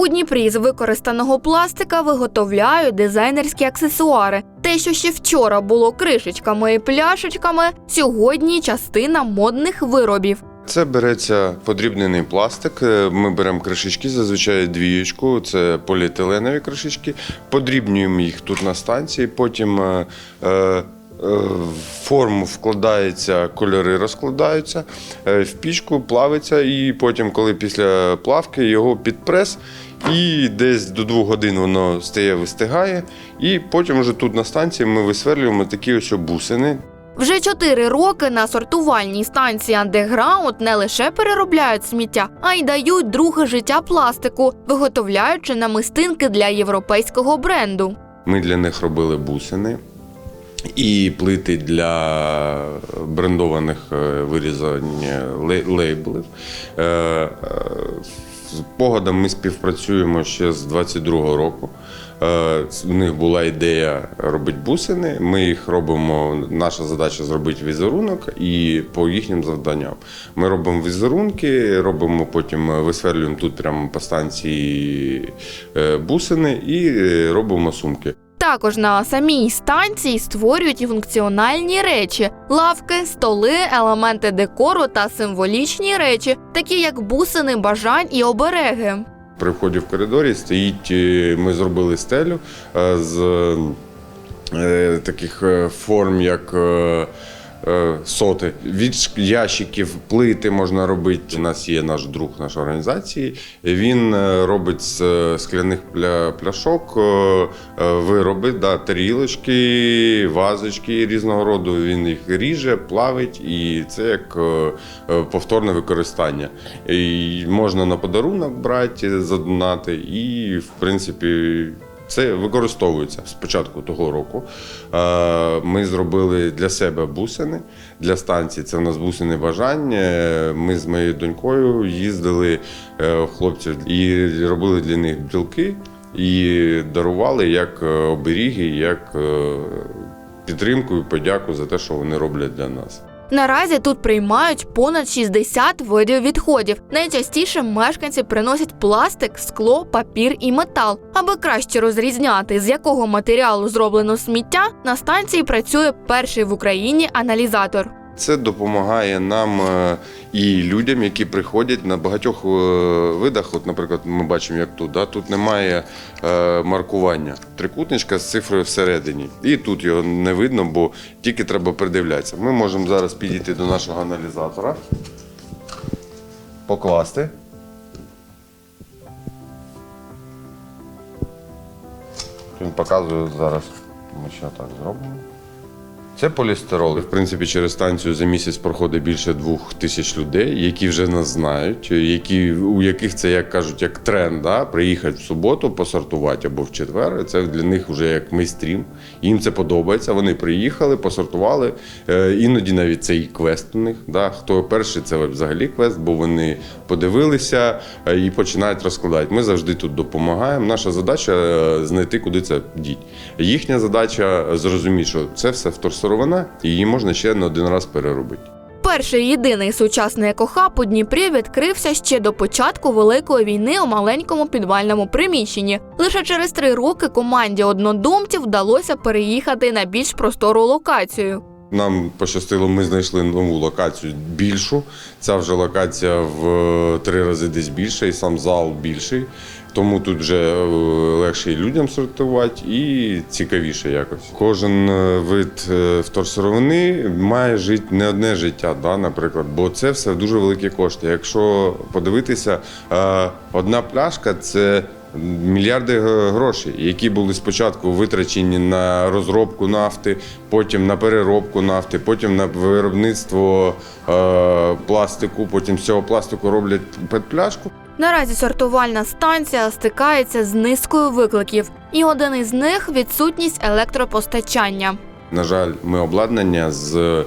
У Дніпрі з використаного пластика виготовляють дизайнерські аксесуари. Те, що ще вчора було кришечками і пляшечками, сьогодні частина модних виробів. Це береться подрібнений пластик. Е, Ми беремо кришечки, зазвичай двієчку, це поліетиленові кришечки, подрібнюємо їх тут на станції, потім е, е, е, форму вкладається, кольори розкладаються, е, в пічку плавиться, і потім, коли після плавки, його під прес, і десь до двох годин воно стає, вистигає. І потім вже тут на станції ми висверлюємо такі ось бусини. Вже чотири роки на сортувальній станції Андеграунд не лише переробляють сміття, а й дають друге життя пластику, виготовляючи намистинки для європейського бренду. Ми для них робили бусини і плити для брендованих е, вирізання лей- лейблів. Е, е, З погодом ми співпрацюємо ще з 22-го року. Е, У них була ідея робити бусини. Ми їх робимо. Наша задача зробити візерунок і по їхнім завданням. Ми робимо візерунки, робимо потім е, висверлюємо тут прямо по станції е, бусини і е, робимо сумки. Також на самій станції створюють і функціональні речі: лавки, столи, елементи декору та символічні речі, такі як бусини бажань і обереги. При вході в коридорі стоїть, е, ми зробили стелю е, з е, таких форм, як соти. Від ящиків плити можна робити. У нас є наш друг нашої організації. Він е, робить з е, скляних пляшок е, е, вироби, да, тарілочки, вазочки різного роду. Він їх ріже, плавить, і це як е, е, повторне використання. І можна на подарунок брати, задонати, і в принципі. Це використовується з початку того року. Е, Ми зробили для себе бусини для станції. Це в нас бусини бажань. Е, Ми з моєю донькою їздили е, хлопців і робили для них бджілки і дарували як е, оберіги, як підтримку і подяку за те, що вони роблять для нас. Наразі тут приймають понад 60 видів відходів. Найчастіше мешканці приносять пластик, скло, папір і метал. Аби краще розрізняти, з якого матеріалу зроблено сміття, на станції працює перший в Україні аналізатор. Це допомагає нам е, і людям, які приходять на багатьох е, видах. От, наприклад, ми бачимо, як тут. Да? Тут немає е, маркування. Трикутничка з цифрою всередині. І тут його не видно, бо тільки треба придивлятися. Ми можемо зараз підійти до нашого аналізатора, покласти. Він показує зараз. Ми ще так зробимо. Це полістирол. В принципі, через станцію за місяць проходить більше двох тисяч людей, які вже нас знають, які, у яких це, як кажуть, як тренд, да? приїхати в суботу, посортувати або в четвер. Це для них вже як мейстрім. Їм це подобається. Вони приїхали, посортували. Е, Іноді навіть це і квест у них. Да? Хто перший, це взагалі квест, бо вони подивилися е, і починають розкладати. Ми завжди тут допомагаємо. Наша задача е, знайти, куди це діть. Їхня задача зрозуміти, що це все вторсировина, і її можна ще не один раз переробити. Перший єдиний сучасний екохаб у Дніпрі відкрився ще до початку Великої війни у маленькому підвальному приміщенні. Лише через три роки команді однодумців вдалося переїхати на більш простору локацію. Нам пощастило, ми знайшли нову локацію більшу. Ця вже локація в е, три рази десь більша, і сам зал більший. Тому тут вже е, легше людям сортувати і цікавіше якось. Кожен е, вид е, вторсировини має жити не одне життя, да, наприклад, бо це все дуже великі кошти. Якщо подивитися, одна пляшка це Мільярди грошей, які були спочатку витрачені на розробку нафти, потім на переробку нафти, потім на виробництво е, пластику, потім з цього пластику роблять петпляшку. Наразі сортувальна станція стикається з низкою викликів, і один із них відсутність електропостачання. На жаль, ми обладнання з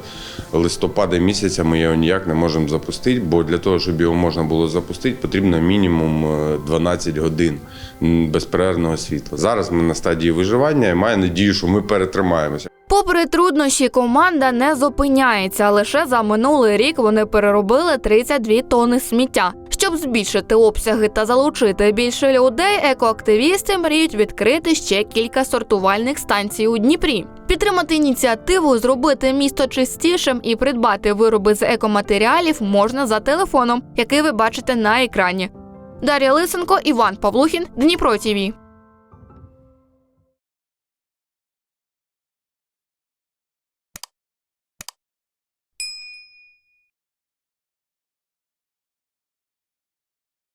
листопада місяця ми його ніяк не можемо запустити, бо для того, щоб його можна було запустити, потрібно мінімум е, 12 годин безперервного світла. Зараз ми на стадії виживання і маю надію, що ми перетримаємося. Попри труднощі, команда не зупиняється. Лише за минулий рік вони переробили 32 тони сміття. Щоб збільшити обсяги та залучити більше людей, екоактивісти мріють відкрити ще кілька сортувальних станцій у Дніпрі. Підтримати ініціативу, зробити місто чистішим і придбати вироби з екоматеріалів можна за телефоном, який ви бачите на екрані. Дар'я Лисенко, Іван Павлухін, Дніпро ТІВІ.